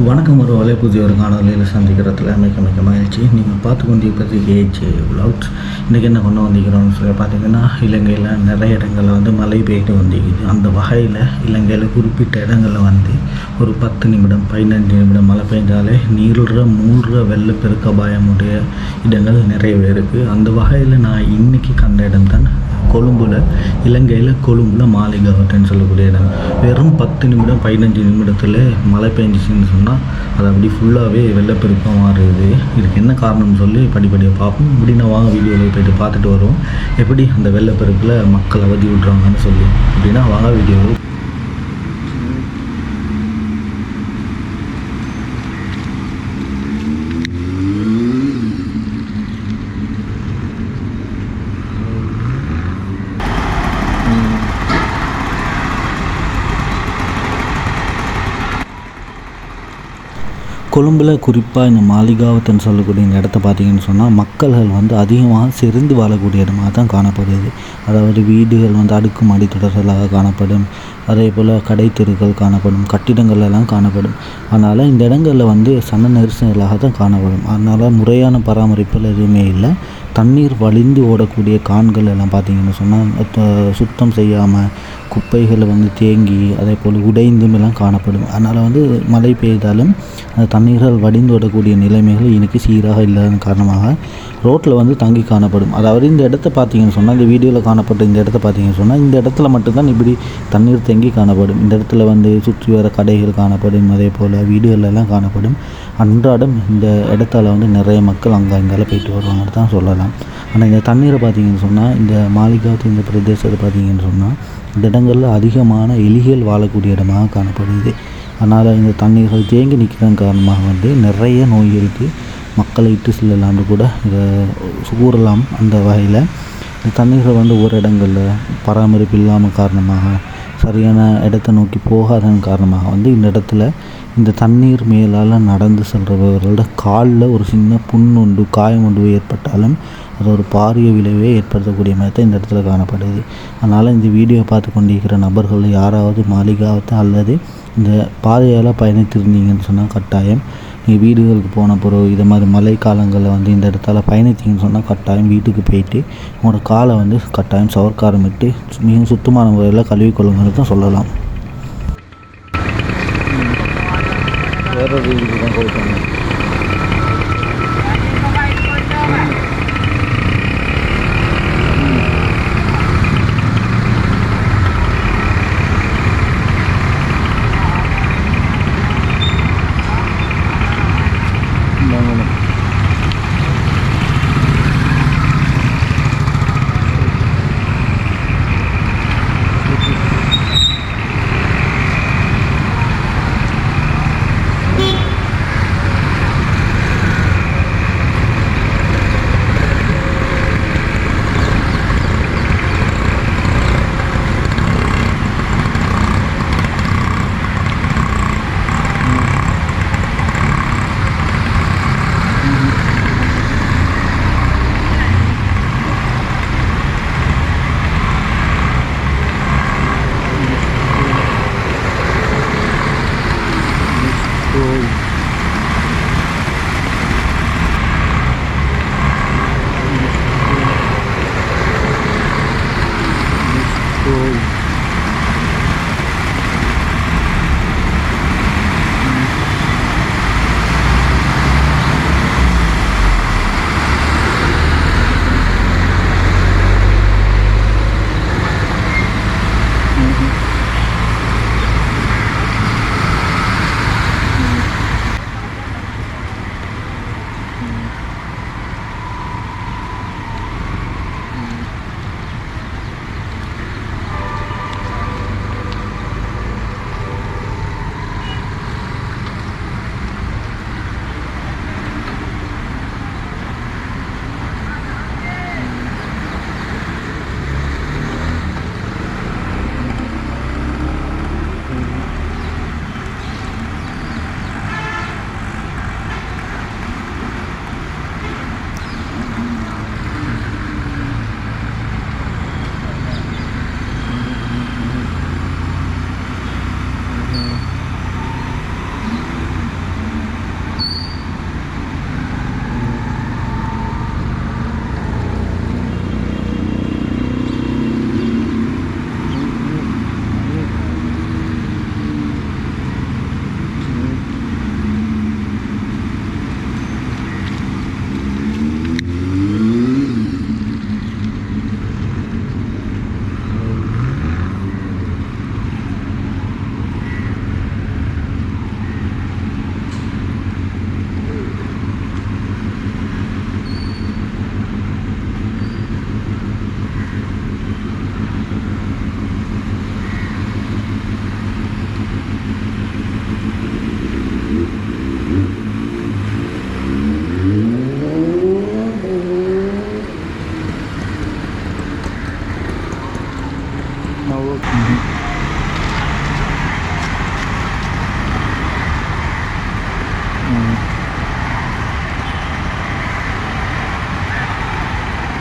வணக்கம் ஒரு வலை புதிய ஒரு காணொலியில் சந்திக்கிறதுல மிக மிக மகிழ்ச்சி. நீங்கள் பார்த்து கொண்டிருப்பது ஏஜே விலாக்ஸ் இன்றைக்கி என்ன கொண்டு வந்திருக்கிறோம்னு சொல்லி பார்த்தீங்கன்னா இலங்கையில் நிறைய இடங்களில் வந்து மழை பெய்து வந்திருக்குது. அந்த வகையில் இலங்கையில் குறிப்பிட்ட இடங்களில் வந்து ஒரு பத்து நிமிடம் பதினஞ்சு நிமிடம் மழை பெஞ்சாலே நீருற மூழ்ற வெள்ளப்பெருக்க பாயமுடைய இடங்கள் நிறையவே இருக்குது அந்த வகையில் நான் இன்றைக்கி கண்ட இடம் தான் கொழும்புல இலங்கையில் கொழும்புல ஹோட்டல்னு சொல்லக்கூடிய இடம். வெறும் பத்து நிமிடம் பதினஞ்சு நிமிடத்தில் மழை பெஞ்சிச்சின்னு சொன்னால் அது அப்படி ஃபுல்லாகவே வெள்ளப்பெருப்பாக மாறுது. இதுக்கு என்ன காரணம்னு சொல்லி படிப்படியாக பார்ப்போம். இப்படின்னா வாங்க வீடியோவில் போயிட்டு பார்த்துட்டு வருவோம். எப்படி அந்த வெள்ளப்பெருக்கில் மக்கள் அவதி விட்றாங்கன்னு சொல்லி. அப்படின்னா வாங்க வீடியோவில் கொழும்பில் குறிப்பாக இந்த மாளிகாவத்தன் சொல்லக்கூடிய இந்த இடத்த பார்த்தீங்கன்னு சொன்னால் மக்கள்கள் வந்து அதிகமாக செறிந்து வாழக்கூடிய இடமாக தான் காணப்படுது. அதாவது வீடுகள் வந்து அடுக்குமாடி தொடர்களாக காணப்படும். அதே போல் கடை தெருக்கள் காணப்படும். கட்டிடங்கள் எல்லாம் காணப்படும். அதனால் இந்த இடங்களில் வந்து சன நெரிசலாக தான் காணப்படும். அதனால் முறையான பராமரிப்புகள் எதுவுமே இல்லை. தண்ணீர் வழிந்து ஓடக்கூடிய கான்கள் எல்லாம் பார்த்தீங்கன்னு சொன்னால் சுத்தம் செய்யாமல் குப்பைகளை வந்து தேங்கி அதே போல் உடைந்தும் எல்லாம் காணப்படும். அதனால் வந்து மழை பெய்தாலும் அந்த தண்ணீர்கள் வடிந்து ஓடக்கூடிய நிலைமைகள் இன்றைக்கி சீராக இல்லாத காரணமாக ரோட்டில் வந்து தங்கி காணப்படும். அதாவது இந்த இடத்த பார்த்தீங்கன்னு சொன்னால் இந்த வீடியோவில் காணப்பட்ட இந்த இடத்த பார்த்தீங்கன்னு சொன்னால் இந்த இடத்துல மட்டும்தான் இப்படி தண்ணீர் தேங்கி காணப்படும். இந்த இடத்துல வந்து சுற்றி வர கடைகள் காணப்படும் அதே போல் வீடுகளெல்லாம் காணப்படும். அன்றாடம் இந்த இடத்தால வந்து நிறைய மக்கள் அங்கே அங்கால போயிட்டு வருவாங்கன்னு தான் சொல்லலாம். ஆனால் இந்த தண்ணீரை பார்த்தீங்கன்னு சொன்னால் இந்த மாளிகாத்து இந்த பிரதேசத்தை பார்த்தீங்கன்னு சொன்னால் இந்த இடங்களில் அதிகமான எலிகள் வாழக்கூடிய இடமாக காணப்படுது. அதனால் இந்த தண்ணீர்கள் தேங்கி நிற்கிறதன் காரணமாக வந்து நிறைய நோய்களுக்கு மக்களை இட்டு செல்லலாம்னு கூட இதை கூறலாம் அந்த வகையில். இந்த தண்ணீர்கள் வந்து ஒரு இடங்களில் பராமரிப்பு இல்லாமல் காரணமாக சரியான இடத்தை நோக்கி போகாதன் காரணமாக வந்து இந்த இடத்துல இந்த தண்ணீர் மேலால் நடந்து செல்றவர்களோட காலில் ஒரு சின்ன புண் உண்டு காயம் உண்டு ஏற்பட்டாலும் அது ஒரு பாரிய விளைவை ஏற்படுத்தக்கூடிய மாதிரி தான் இந்த இடத்துல காணப்படுது. அதனால் இந்த வீடியோ பார்த்து கொண்டிருக்கிற நபர்கள் யாராவது மாளிகாவத்தை அல்லது இந்த பாதையால் பயணித்திருந்தீங்கன்னு சொன்னால் கட்டாயம் நீங்கள் வீடுகளுக்கு போன பிறகு இதை மாதிரி மழை காலங்களில் வந்து இந்த இடத்தால பயணித்தீங்கன்னு சொன்னால் கட்டாயம் வீட்டுக்கு போயிட்டு உங்களோட காலை வந்து கட்டாயம் சவர்க்காரமிட்டு மிகவும் சுத்தமான முறையில் கழுவிக்கொள்ளுங்கிறது தான் சொல்லலாம். வேற ஒரு தான் கொடுப்பாங்க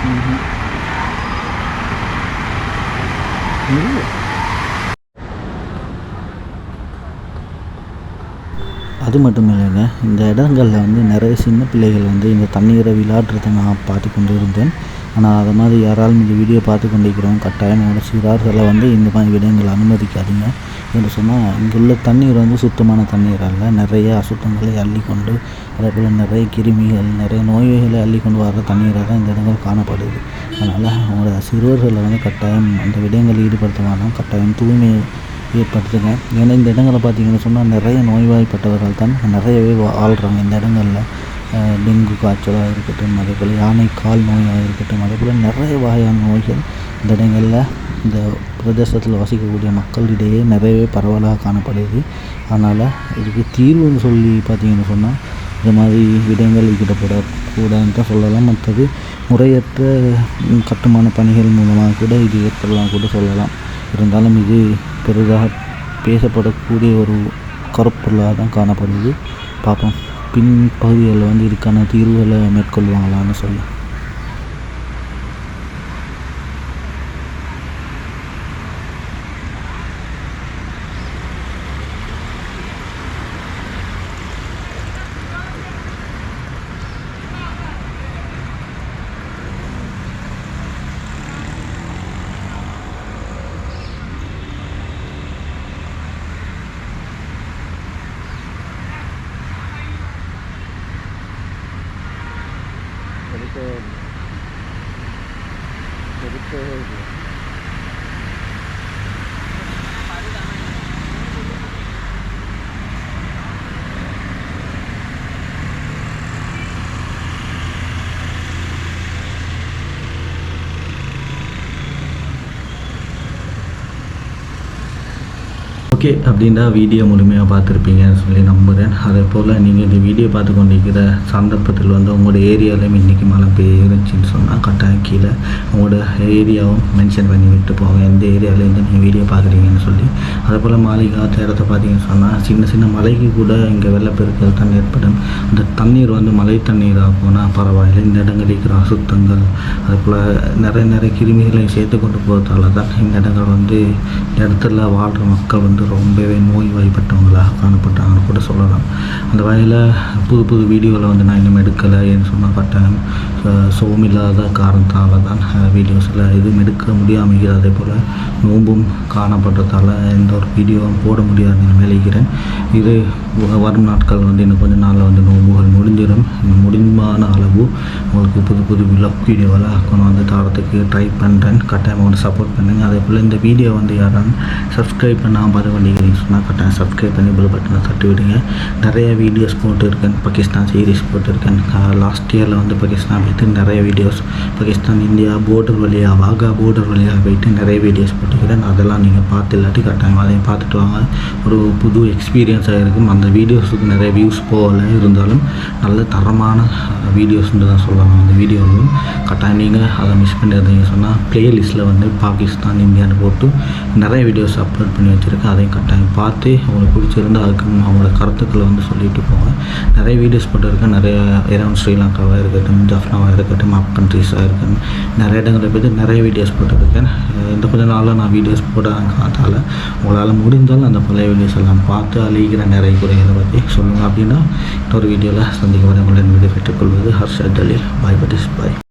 அது மட்டும் இல்லைங்க இந்த இடங்களில் வந்து நிறைய சின்ன பிள்ளைகள் வந்து இந்த தண்ணீரை விளையாடுறதை நான் பார்த்து கொண்டு இருந்தேன் ஆனால் அதை மாதிரி யாராலும் இந்த வீடியோ பார்த்து கொண்டிருக்கிறோம் கட்டாயம் உங்களோட சிறார்களை வந்து இந்த மாதிரி விடயங்கள் அனுமதிக்காதீங்க என்று சொன்னால் இங்குள்ள தண்ணீர் வந்து சுத்தமான தண்ணீர் அல்ல. நிறைய அசுத்தங்களை அள்ளிக்கொண்டு அதேபோல் அதே போல் நிறைய கிருமிகள் நிறைய நோய்களை அள்ளிக்கொண்டு வர்ற வர தண்ணீராக தான் இந்த இடங்கள் காணப்படுது. அதனால் அவங்களோட சிறுவர்களை வந்து கட்டாயம் அந்த விடயங்களில் ஈடுபடுத்துவாங்க கட்டாயம் தூய்மை ஏற்படுத்துங்க. ஏன்னா இந்த இடங்களை பார்த்தீங்கன்னு சொன்னால் நிறைய நோய்வாய்ப்பட்டவர்கள் தான் நிறையவே வாழ்கிறாங்க இந்த இடங்களில். டெங்கு காய்ச்சலாக இருக்கட்டும் அதே போல் யானை கால் நோயாக இருக்கட்டும் அதே போல் நிறைய வகையான நோய்கள் இந்த இடங்களில் இந்த பிரதேசத்தில் வசிக்கக்கூடிய மக்களிடையே நிறையவே பரவலாக காணப்படுது. அதனால் இதுக்கு தீர்வுன்னு சொல்லி பார்த்தீங்கன்னு சொன்னால் இந்த மாதிரி இடங்கள் ஈடுபடக்கூடாதுன்னு தான் சொல்லலாம். மற்றது முறையற்ற கட்டுமான பணிகள் மூலமாக கூட இது ஏற்படலாம் கூட சொல்லலாம். இருந்தாலும் இது பெரிதாக பேசப்படக்கூடிய ஒரு கருப்பொருளாக தான் காணப்படுது. பார்ப்போம். பின் பகுதிகளில் வந்து இதுக்கான தீர்வுகளை மேற்கொள்வாங்களான்னு சொல்லு. ஓகே அப்படின்னா வீடியோ முழுமையாக பார்த்துருப்பீங்கன்னு சொல்லி நம்புகிறேன் அதே போல் நீங்கள் இந்த வீடியோ பார்த்து கொண்டிருக்கிற சந்தர்ப்பத்தில் வந்து உங்களோட ஏரியாவிலையும் இன்றைக்கி மழை பெய்யுச்சுன்னு சொன்னால் கட்டாயம் கீழே உங்களோட ஏரியாவும் மென்ஷன் பண்ணி விட்டு போங்க. எந்த ஏரியாவிலேருந்து நீங்கள் வீடியோ பார்க்குறீங்கன்னு சொல்லி. அதே போல் மாளிகாத்த இடத்த பார்த்தீங்கன்னு சொன்னால் சின்ன சின்ன மலைக்கு கூட இங்கே வெள்ளப்பெருக்கல் தண்ணி ஏற்படும். அந்த தண்ணீர் வந்து மழை தண்ணீராக போனால் பரவாயில்லை. இந்த இடங்களில் இருக்கிற அசுத்தங்கள் அதே போல் நிறைய நிறைய கிருமிகளை சேர்த்து கொண்டு போகிறதால தான் இந்த இடங்கள் வந்து இந்த இடத்துல வாழ்கிற மக்கள் வந்து ரொம்பவே நோய்வாய்ப்பட்டவங்களாக காணப்பட்டாங்கன்னு கூட சொல்லலாம். அந்த வகையில் புது புது வீடியோவில் வந்து நான் இன்னும் எடுக்கலை ஏன்னு சொன்னால் கட்டாயம் சோமில்லாத காரணத்தால் தான் வீடியோஸில் எதுவும் எடுக்க முடியாமல் அதே போல் நோம்பும் காணப்படுறதால எந்த ஒரு வீடியோவும் போட முடியாதுன்னு நினைக்கிறேன். இது வரும் நாட்கள் வந்து இன்னும் கொஞ்ச நாளில் வந்து நோம்புகள் முடிஞ்சிடும். முடிமான அளவு உங்களுக்கு புது புது விளாக் வீடியோவில் கொண்டு வந்து தரத்துக்கு ட்ரை பண்ணுறேன் கட்டாயமாக வந்து சப்போர்ட் பண்ணுங்கள் அதே போல் இந்த வீடியோ வந்து யாரும் சப்ஸ்கிரைப் பண்ணாமல் பார்த்து பண்ணிக்கிறீங்கன்னு சொன்னால் கட்டாயம் சப்ஸ்கிரைப் பண்ணி பில் பட்டனை தட்டி விடுங்க. நிறைய வீடியோஸ் போட்டுருக்கேன். பாகிஸ்தான் சீரீஸ் போட்டிருக்கேன். லாஸ்ட் இயரில் வந்து பாகிஸ்தான் போயிட்டு நிறைய வீடியோஸ் பாகிஸ்தான் இந்தியா போர்டர் வழியாக வாகா போர்டர் வழியாக போயிட்டு நிறைய வீடியோஸ் போட்டுக்கிறேன் அதெல்லாம் நீங்கள் பார்த்து இல்லாட்டி கட்டாயம் அதையும் பார்த்துட்டு வாங்க. ஒரு புது எக்ஸ்பீரியன்ஸாக இருக்கும். அந்த வீடியோஸுக்கு நிறைய வியூஸ் போகல இருந்தாலும் நல்ல தரமான வீடியோஸ்ன்னு தான் சொல்லலாம் அந்த வீடியோவும் கட்டாயம் நீங்கள் அதை மிஸ் பண்ணியிருந்தீங்க சொன்னால் ப்ளேலிஸ்ட்டில் வந்து பாகிஸ்தான் இந்தியான்னு போட்டு நிறைய வீடியோஸ் அப்லோட் பண்ணி வச்சுருக்கேன். அதையும் கட்டாயம் பார்த்து அவங்களுக்கு பிடிச்சிருந்தா அதுக்கு அவங்களோட கருத்துக்களை வந்து சொல்லிட்டு போங்க. நிறைய வீடியோஸ் போட்டிருக்கேன். நிறைய இரவு ஸ்ரீலங்காவாக இருக்கட்டும் ஜஃப்னாவாக இருக்கட்டும் அப் கண்ட்ரீஸாக இருக்கட்டும் நிறைய இடங்களை பற்றி நிறைய வீடியோஸ் போட்டிருக்கேன். இந்த கொஞ்ச நாளாக நான் வீடியோஸ் போடாததால் உங்களால் முடிந்தால் அந்த பழைய வீடியோஸ் எல்லாம் பார்த்து அழிகிற நிறைய குறைகளை பற்றி சொல்லுங்கள் அப்படின்னா இன்னொரு வீடியோவில் சந்திக்க வரை உங்களின் வீடியோ பெற்றுக்கொள்வது ஹர்ஷத் ஜலீல் பாய் பட்டிஸ் பாய்